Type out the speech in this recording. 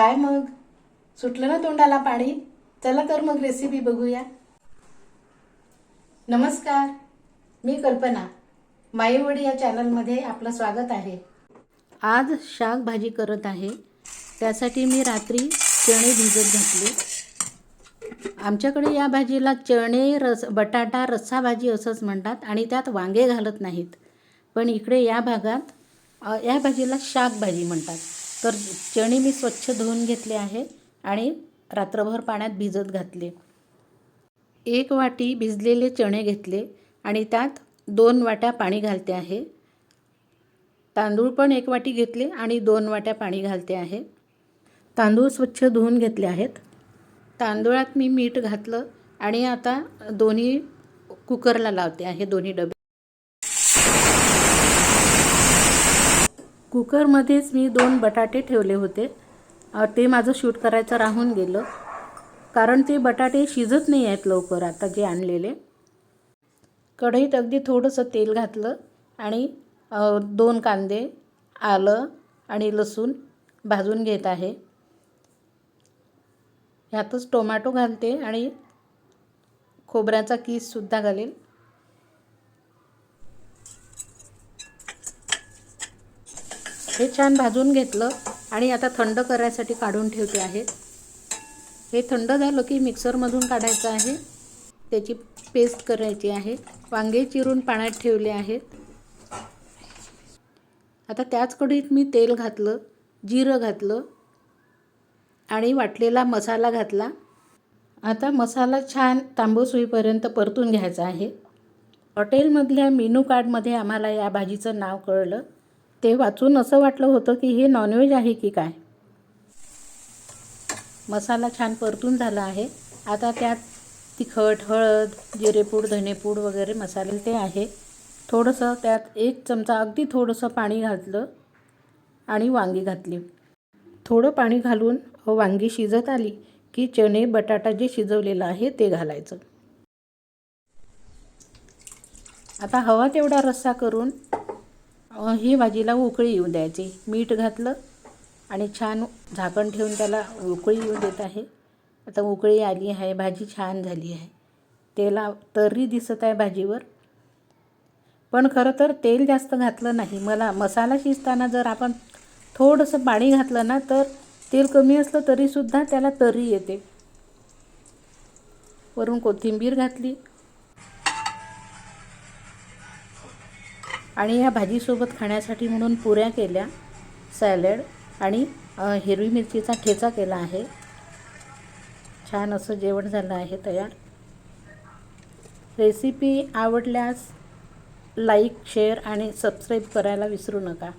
काय मग. सुटलं ना तोंडाला पाणी? चला तर मग रेसिपी बघूया. नमस्कार मी कल्पना. माईवडी या चॅनलमध्ये आपलं स्वागत आहे. आज शाकभाजी करत आहे. त्यासाठी मी रात्री चणे भिजत घातले. आमच्याकडे या भाजीला चणे रस बटाटा रस्सा भाजी असंच म्हणतात आणि त्यात वांगे घालत नाहीत. पण इकडे या भागात या भाजीला शाक भाजी म्हणतात. तर चणे मी स्वच्छ धुवून घेतले आहे आणि रात्रभर पाण्यात भिजत घातले. एक वाटी भिजलेले चणे घेतले आणि त्यात दोन वाट्या पाणी घालते आहे. तांदूळ पण एक वाटी घेतले आणि दोन वाट्या पाणी घालते आहे. तांदूळ स्वच्छ धुवून घेतले आहेत. तांदूळात मी मीठ घातलं आणि आता दोन्ही कुकरला लावते आहे दोन्ही डबे. कुकरमध्येच मी दोन बटाटे ठेवले होते. ते माझं शूट करायचं राहून गेलं. कारण ते बटाटे शिजत नाही आहेत लवकर आता जे आणलेले. कढईत अगदी थोडंसं तेल घातलं आणि दोन कांदे आलं आणि लसूण भाजून घेत आहे. ह्यातच टोमॅटो घालते आणि खोबऱ्याचा कीससुद्धा घालेल. हे छान भाजून घेतलं आणि आता थंड करायसाठी काढून ठेवते आहे. हे थंड झालं की मिक्सरमधून काढायचं आहे. त्याची पेस्ट करायची आहे. वांगे चिरून पाण्यात ठेवले आहेत. आता त्याच कढीत मी तेल घातलं जिरं घातलं आणि वाटलेला मसाला घातला. आता मसाला छान तांबूस होईपर्यंत परतून घ्यायचा आहे. हॉटेलमधल्या मेनू कार्डमध्ये आम्हाला या भाजीचं नाव कळलं. ते वाचून असं वाटलं होतं की हे नॉनव्हेज आहे की काय? मसाला छान परतून झाला आहे. आता त्यात तिखट हळद जिरेपूड धनेपूड वगैरे मसाले ते आहे. थोडंसं त्यात एक चमचा अगदी थोडंसं पाणी घातलं आणि वांगी घातली. थोडं पाणी घालून वांगी शिजत आली की चणे बटाटा जे शिजवलेलं आहे ते घालायचं. आता हवा तेवढा रस्सा करून ही भाजीला उकळी येऊ द्यायची. मीठ घातलं आणि छान झाकण ठेवून त्याला उकळी येऊ देत आहे. आता उकळी आली आहे भाजी छान झाली आहे. तेला तर्री दिसत आहे भाजीवर. पण खरं तर तेल जास्त घातलं नाही. मला मसाला शिजताना जर आपण थोडंसं पाणी घातलं ना तर तेल कमी असलं तरीसुद्धा त्याला तर्री येते. वरून कोथिंबीर घातली. आणि या भाजीसोबत खाण्यासाठी म्हणून पुऱ्या केल्या सॅलड आणि हिरवी मिरचीचा ठेचा केला आहे. छान असं जेवण झालं आहे तयार. रेसिपी आवडल्यास लाईक शेअर आणि सबस्क्राईब करायला विसरू नका.